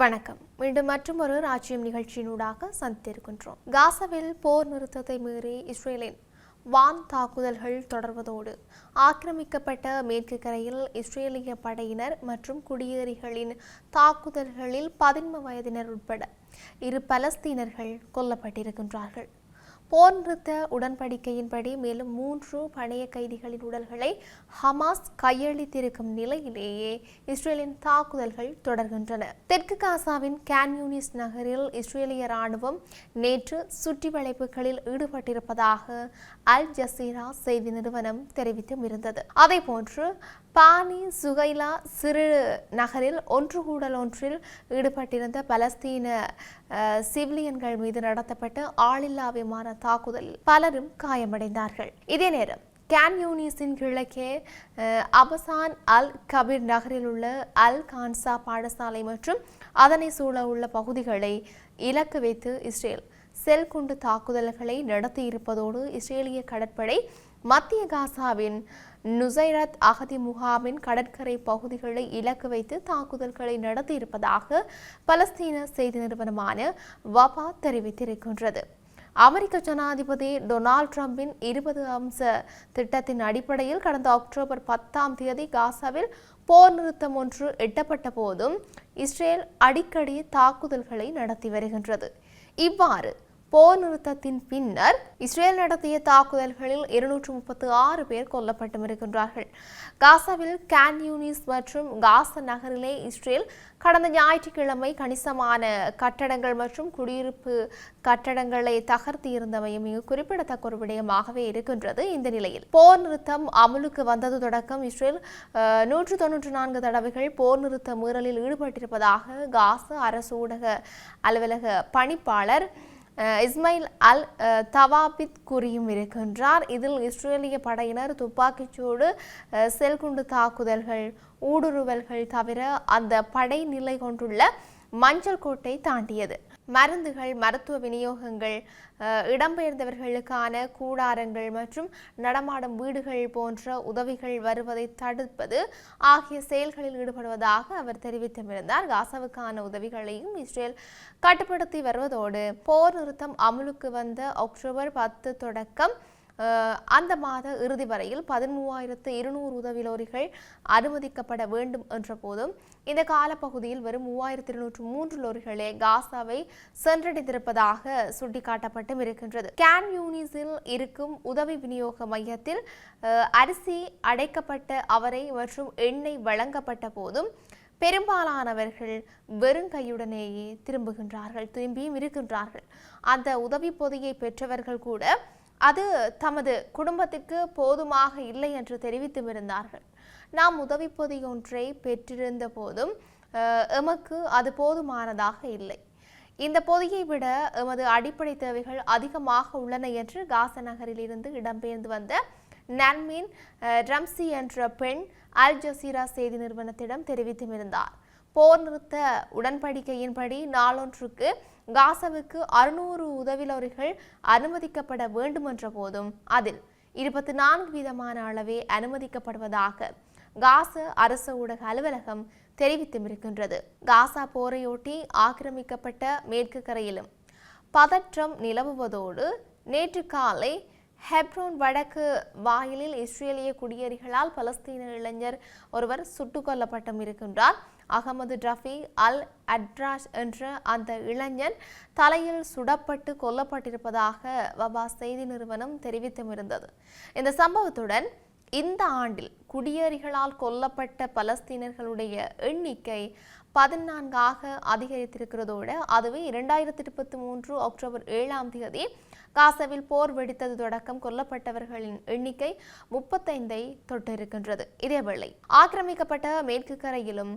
வணக்கம். மீண்டும் மற்றும் ஒரு ராஜ்யம் நிகழ்ச்சியினூடாக சந்தித்திருக்கின்றோம். காசாவில் போர் நிறுத்தத்தை மீறி இஸ்ரேலின் வான் தாக்குதல்கள் தொடர்வதோடு ஆக்கிரமிக்கப்பட்ட மேற்கு கரையில் இஸ்ரேலிய படையினர் மற்றும் குடியேறிகளின் தாக்குதல்களில் பதின்ம வயதினர் உட்பட இரு பலஸ்தீனர்கள் கொல்லப்பட்டிருக்கின்றார்கள். போர் நிறுத்த உடன்படிக்கையின்படி மேலும் மூன்று பழைய கைதிகளின் உடல்களை ஹமாஸ் கையளித்திருக்கும் நிலையிலேயே இஸ்ரேலின் தாக்குதல்கள் தொடர்கின்றன. தெற்கு காசாவின் கேன்யூனிஸ் நகரில் இஸ்ரேலிய ராணுவம் நேற்று சுற்றி வளைப்புகளில் ஈடுபட்டிருப்பதாக அல் ஜசீரா செய்தி நிறுவனம் தெரிவித்தும் இருந்தது அதேபோன்று பானி சுகைலா சிறு நகரில் ஒன்று கூடல் ஒன்றில் ஈடுபட்டிருந்த பலஸ்தீன சிவிலியன்கள் மீது நடத்தப்பட்ட ஆளில்லா விமான தாக்குதலில் பலரும் காயமடைந்தார்கள். இதே நேரம் கேன் யூனிஸின் கிழக்கே அபசான் அல் கபீர் நகரில் உள்ள அல் கான்சா பாடசாலை மற்றும் அதனை சூழ உள்ள பகுதிகளை இலக்கு வைத்து இஸ்ரேல் செல் குண்டு தாக்குதல்களை நடத்தியிருப்பதோடு இஸ்ரேலிய கடற்படை மத்திய காசாவின் நுசைரத் அகதி முகாமின் கடற்கரை பகுதிகளை இலக்கு வைத்து தாக்குதல்களை நடத்தியிருப்பதாக பலஸ்தீன செய்தி நிறுவனமான வபா தெரிவித்திருக்கின்றது. அமெரிக்க ஜனாதிபதி டொனால்ட் ட்ரம்பின் இருபது அம்ச திட்டத்தின் அடிப்படையில் கடந்த அக்டோபர் பத்தாம் தேதி காசாவில் போர் நிறுத்தம் ஒன்று எட்டப்பட்ட போதும் இஸ்ரேல் அடிக்கடி தாக்குதல்களை நடத்தி வருகின்றது. இவ்வாறு போர் நிறுத்தத்தின் பின்னர் இஸ்ரேல் நடத்திய தாக்குதல்களில் இருநூற்று முப்பத்து ஆறு பேர் கொல்லப்பட்டும் இருக்கின்றார்கள் காசாவில் கேன் யூனிஸ் மற்றும் காசா நகரிலே இஸ்ரேல் கடந்த ஞாயிற்றுக்கிழமை கணிசமான கட்டடங்கள் மற்றும் குடியிருப்பு கட்டடங்களை தகர்த்தியிருந்தமையும் மிக குறிப்பிடத்தக்க ஒரு விடயமாகவே இருக்கின்றது இந்த நிலையில். போர் நிறுத்தம் அமலுக்கு வந்தது தொடக்கம் இஸ்ரேல் நூற்று தொன்னூற்று நான்கு தடவைகள் போர் நிறுத்த மீறலில் ஈடுபட்டிருப்பதாக காசா அரசு ஊடக அலுவலக பணிப்பாளர் இஸ்மாயில் அல் தவாபித் கூறியும் இருக்கின்றார். இதில் இஸ்ரேலிய படையினர் துப்பாக்கிச்சூடு செல்குண்டு தாக்குதல்கள் ஊடுருவல்கள் தவிர அந்த படை நிலை கொண்டுள்ள மஞ்சள் கோட்டை தாண்டியது. மருந்துகள் மருத்துவ விநியோகங்கள் இடம்பெயர்ந்தவர்களுக்கான கூடாரங்கள் மற்றும் நடமாடும் வீடுகள் போன்ற உதவிகள் வருவதை தடுப்பது ஆகிய செயல்களில் ஈடுபடுவதாக அவர் தெரிவித்திருந்தார் காசாவுக்கான உதவிகளையும் இஸ்ரேல் கட்டுப்படுத்தி வருவதோடு போர் நிறுத்தம் அமலுக்கு வந்த அக்டோபர் பத்து தொடக்கம் அந்த மாத இறுதி வரையில் பதிமூவாயிரத்து இருநூறு உதவிலோரிகள் அனுமதிக்கப்பட வேண்டும் என்ற போதும் இந்த காலப்பகுதியில் வெறும் மூவாயிரத்து இருநூற்று மூன்று லோரிகளே காசாவை சென்றடைந்திருப்பதாக சுட்டிக்காட்டப்பட்டும் இருக்கின்றது. கேன் யூனிஸில் இருக்கும் உதவி விநியோக மையத்தில் அரிசி அடைக்கப்பட்ட அவரை மற்றும் எண்ணெய் வழங்கப்பட்ட போதும் பெரும்பாலானவர்கள் வெறுங்கையுடனேயே திரும்புகின்றார்கள் திரும்பியும் இருக்கின்றார்கள். அந்த உதவி பொதியை பெற்றவர்கள் கூட அது தமது குடும்பத்திற்கு போதுமாக இல்லை என்று தெரிவித்தும் இருந்தார்கள் நாம் உதவி பொதி ஒன்றை பெற்றிருந்த போதும் எமக்கு அது போதுமானதாக இல்லை. இந்த பொதியை விட எமது அடிப்படை தேவைகள் அதிகமாக உள்ளன என்று காச நகரில் இருந்து இடம்பெயர்ந்து வந்த நன்மீன் ரம்சி என்ற பெண் அல் ஜசீரா செய்தி நிறுவனத்திடம் தெரிவித்தும் இருந்தார் போர் நிறுத்த உடன்படிக்கையின்படி நாளொன்றுக்கு காசாவுக்கு அறுநூறு உதவிலோரிகள் அனுமதிக்கப்பட வேண்டுமென்ற போதும் அதில் இருபத்தி நான்கு வீதமான அளவே அனுமதிக்கப்படுவதாக காச அரசு ஊடக அலுவலகம் தெரிவித்தும் இருக்கின்றது. காசா போரையொட்டி ஆக்கிரமிக்கப்பட்ட மேற்கு கரையிலும் பதற்றம் நிலவுவதோடு நேற்று காலை ஹெப்ரோன் வடக்கு வாயிலில் இஸ்ரேலிய குடியேறிகளால் பலஸ்தீன இளைஞர் ஒருவர் சுட்டுக் கொல்லப்பட்டும் இருக்கின்றார். அகமது ரஃபி அல் அட்ராஷ் என்ற அந்த இளைஞன் தலையில் சுடப்பட்டு கொல்லப்பட்டிருப்பதாக வபா செய்தி நிறுவனம் தெரிவித்தும் இருந்தது. இந்த சம்பவத்துடன் இந்த ஆண்டில் குடியேறிகளால் கொல்லப்பட்ட பலஸ்தீனர்களுடைய எண்ணிக்கை பதினான்காக அதிகரித்திருக்கிறதோடு அதுவே இரண்டாயிரத்தி இருபத்தி மூன்று அக்டோபர் ஏழாம் தேதி காசாவில் போர் வெடித்தது தொடக்கம் கொல்லப்பட்டவர்களின் எண்ணிக்கை முப்பத்தைந்தை தொட்டிருக்கின்றது. இதேவேளை ஆக்கிரமிக்கப்பட்ட மேற்கு கரையிலும்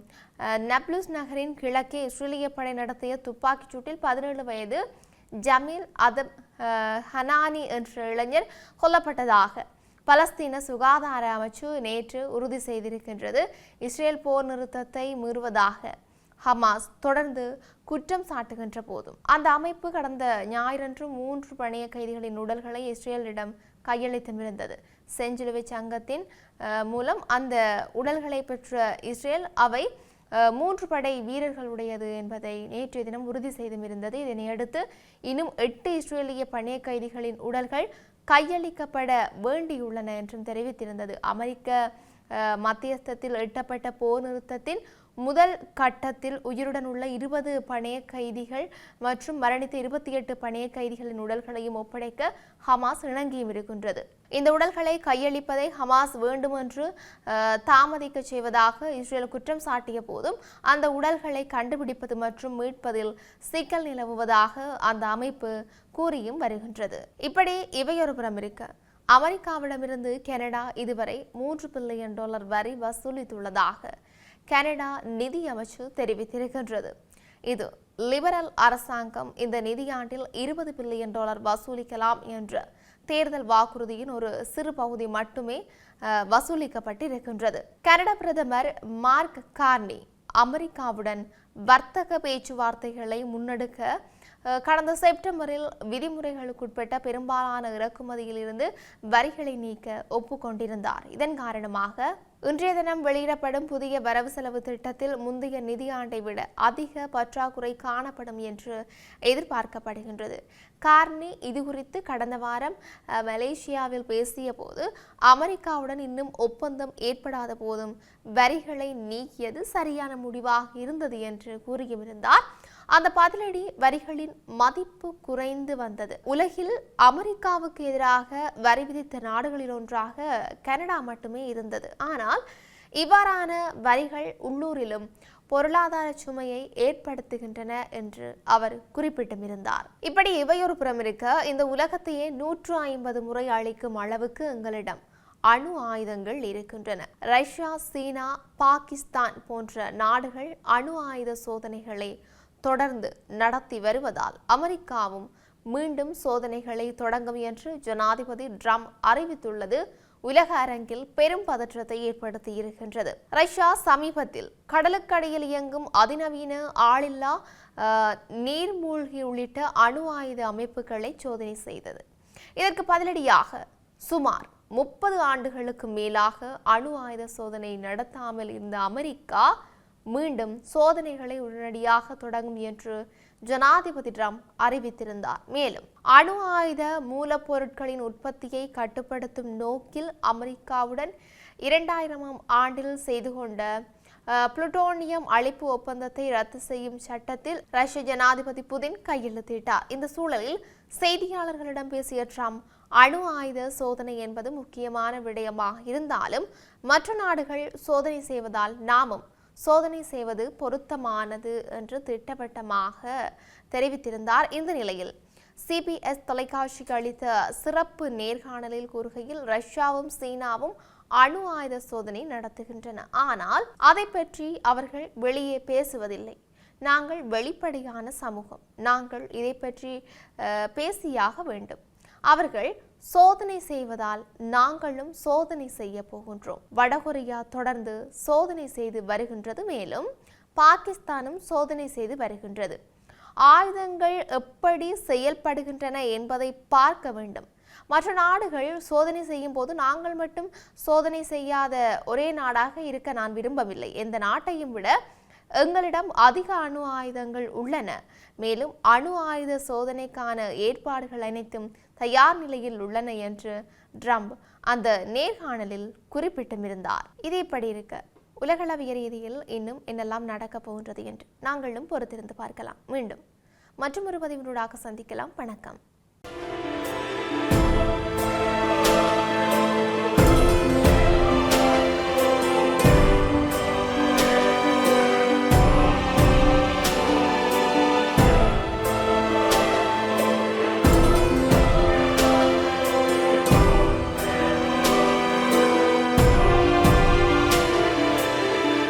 நப்லூஸ் நகரின் கிழக்கே இஸ்ரேலிய படை நடத்திய துப்பாக்கிச் சூட்டில் பதினேழு வயது ஜமீல் அதப் ஹனானி என்ற இளைஞர் கொல்லப்பட்டதாக பலஸ்தீன சுகாதார அமைச்சு நேற்று உறுதி செய்திருக்கின்றது. இஸ்ரேல் போர் நிறுத்தத்தை மீறுவதாக ஹமாஸ் தொடர்ந்து குற்றம் சாட்டுகின்ற போதும். அந்த அமைப்பு கடந்த ஞாயிறன்று மூன்று பணைய கைதிகளின் உடல்களை இஸ்ரேலிடம் கையளித்துமிருந்தது செஞ்சிலுவை சங்கத்தின் மூலம் அந்த உடல்களை பெற்ற இஸ்ரேல் அவை மூன்று படை வீரர்களுடையது என்பதை நேற்றைய தினம் உறுதி செய்தும் இருந்தது இதனையடுத்து இன்னும் எட்டு இஸ்ரேலிய பணைய கைதிகளின் உடல்கள் கையளிக்கப்பட வேண்டியுள்ளன என்றும் தெரிவித்திருந்தது. அமெரிக்க மத்தியஸ்தத்தில் எட்டப்பட்ட போர் நிறுத்தத்தின் முதல் கட்டத்தில் உயிருடன் உள்ள இருபது பணைய கைதிகள் மற்றும் மரணித்த இருபத்தி எட்டு பணைய கைதிகளின் உடல்களையும் ஒப்படைக்க ஹமாஸ் இணங்கியும் இருக்கின்றது. இந்த உடல்களை கையளிப்பதை ஹமாஸ் வேண்டுமென்று தாமதிக்க செய்வதாக இஸ்ரேல் குற்றம் சாட்டிய போதும் அந்த உடல்களை கண்டுபிடிப்பது மற்றும் மீட்பதில் சிக்கல் நிலவுவதாக அந்த அமைப்பு கூறியும் வருகின்றது. இப்படி இவையொரு புறம் இருக்க. அமெரிக்காவிடமிருந்து கனடா இதுவரை மூன்று பில்லியன் டாலர் வரி வசூலித்துள்ளதாக கனடா நிதி அமைச்சு தெரிவித்திருக்கின்றது. இது லிபரல் அரசாங்கம் இந்த நிதியாண்டில் இருபது பில்லியன் டாலர் வசூலிக்கலாம் என்ற தேர்தல் வாக்குறுதியின் ஒரு சிறு பகுதி மட்டுமே வசூலிக்கப்பட்டிருக்கின்றது. கனடா பிரதமர் மார்க் கார்னி அமெரிக்காவுடன் வர்த்தக பேச்சுவார்த்தைகளை முன்னெடுக்க கடந்த செப்டம்பரில் விதிமுறைகளுக்குட்பட்ட பெரும்பாலான இறக்குமதியில் இருந்து வரிகளை நீக்க ஒப்புக்கொண்டிருந்தார். இதன் காரணமாக இன்றைய தினம் வெளியிடப்படும் புதிய வரவு செலவு திட்டத்தில் முந்தைய நிதியாண்டை விட அதிக பற்றாக்குறை காணப்படும் என்று எதிர்பார்க்கப்படுகின்றது. கார்னி இது குறித்து கடந்த வாரம் மலேசியாவில் பேசிய போது அமெரிக்காவுடன் இன்னும் ஒப்பந்தம் ஏற்படாத போதும் வரிகளை நீக்கியது சரியான முடிவாக இருந்தது என்று கூறியிருந்தார் அந்த பதிலடி வரிகளின் மதிப்பு குறைந்து வந்தது. உலகில் அமெரிக்காவுக்கு எதிராக வரி விதித்த நாடுகளில் ஒன்றாக கனடா மட்டுமே இருந்தது. ஆனால் இவ்வாறான வரிகள் உள்ளூரிலும் பொருளாதார சுமையை ஏற்படுத்துகின்றன என்று அவர் குறிப்பிட்டுமிருந்தார். இப்படி இவையொரு புறம் இருக்க இந்த உலகத்தையே நூற்று ஐம்பது முறை அளிக்கும் அளவுக்கு எங்களிடம் அணு ஆயுதங்கள் இருக்கின்றன. ரஷ்யா சீனா பாகிஸ்தான் போன்ற நாடுகள் அணு ஆயுத சோதனைகளை தொடர்ந்து நடத்தி வருவதால் அமெரிக்காவும் மீண்டும் சோதனைகளை தொடங்கும் என்று ஜனாதிபதி ட்ரம்ப் அறிவித்துள்ளது. உலக அரங்கில் பெரும் பதற்றத்தை ஏற்படுத்தி இருக்கின்றது. ரஷ்யா சமீபத்தில் கடலுக்கடியில் இயங்கும் அதிநவீன ஆளில்லா நீர்மூழ்கி உள்ளிட்ட அணு ஆயுத அமைப்புகளை சோதனை செய்தது. இதற்கு பதிலடியாக சுமார் முப்பது ஆண்டுகளுக்கு மேலாக அணு ஆயுத சோதனை நடத்தாமல் இருந்த அமெரிக்கா மீண்டும் சோதனைகளை உடனடியாக தொடங்கும் என்று ஜனாதிபதி ட்ரம்ப் அறிவித்திருந்தார். மேலும் அணு ஆயுத மூலப்பொருட்களின் உற்பத்தியை கட்டுப்படுத்தும் நோக்கில் அமெரிக்காவுடன் இரண்டாயிரமாம் ஆண்டில் செய்து கொண்ட புளுட்டோனியம் அழிப்பு ஒப்பந்தத்தை ரத்து செய்யும் சட்டத்தில் ரஷ்ய ஜனாதிபதி புதின் கையெழுத்திட்டார். இந்த சூழலில் செய்தியாளர்களிடம் பேசிய ட்ரம்ப் அணு ஆயுத சோதனை என்பது முக்கியமான விடயமாக இருந்தாலும் மற்ற நாடுகள் சோதனை செய்வதால் நாமும் சோதனை செய்வது பொருத்தமானது என்று திட்டவட்டமாக தெரிவித்திருந்தார் இந்த நிலையில். சிபிஎஸ் தொலைக்காட்சிக்கு அளித்த சிறப்பு நேர்காணலில் கூறுகையில் ரஷ்யாவும் சீனாவும் அணு ஆயுத சோதனை நடத்துகின்றன. ஆனால் அதை பற்றி அவர்கள் வெளியே பேசுவதில்லை. நாங்கள் வெளிப்படையான சமூகம். நாங்கள் இதை பற்றி பேசியாக வேண்டும். அவர்கள் சோதனை செய்வதால் நாங்களும் சோதனை செய்ய போகின்றோம். வடகொரியா தொடர்ந்து சோதனை செய்து வருகின்றது. மேலும் பாகிஸ்தானும் சோதனை செய்து வருகின்றது. ஆயுதங்கள் எப்படி செயல்படுகின்றன என்பதை பார்க்க வேண்டும். மற்ற நாடுகள் சோதனை செய்யும் போது நாங்கள் மட்டும் சோதனை செய்யாத ஒரே நாடாக இருக்க நான் விரும்பவில்லை. எந்த நாட்டையும் விட எங்களிடம் அதிக அணு ஆயுதங்கள் உள்ளன. மேலும் அணு ஆயுத சோதனைக்கான ஏற்பாடுகள் அனைத்தும் தயார் நிலையில் உள்ளன என்று ட்ரம்ப் அந்த நேர்காணலில் குறிப்பிட்டிருந்தார் இதேபடி இருக்க உலகளவிய ரீதியில் இன்னும் என்னெல்லாம் நடக்கப் போகின்றது என்று நாங்களும் பொறுத்திருந்து பார்க்கலாம். மீண்டும் மற்றும் ஒரு பதிவினூடாக சந்திக்கலாம். வணக்கம்.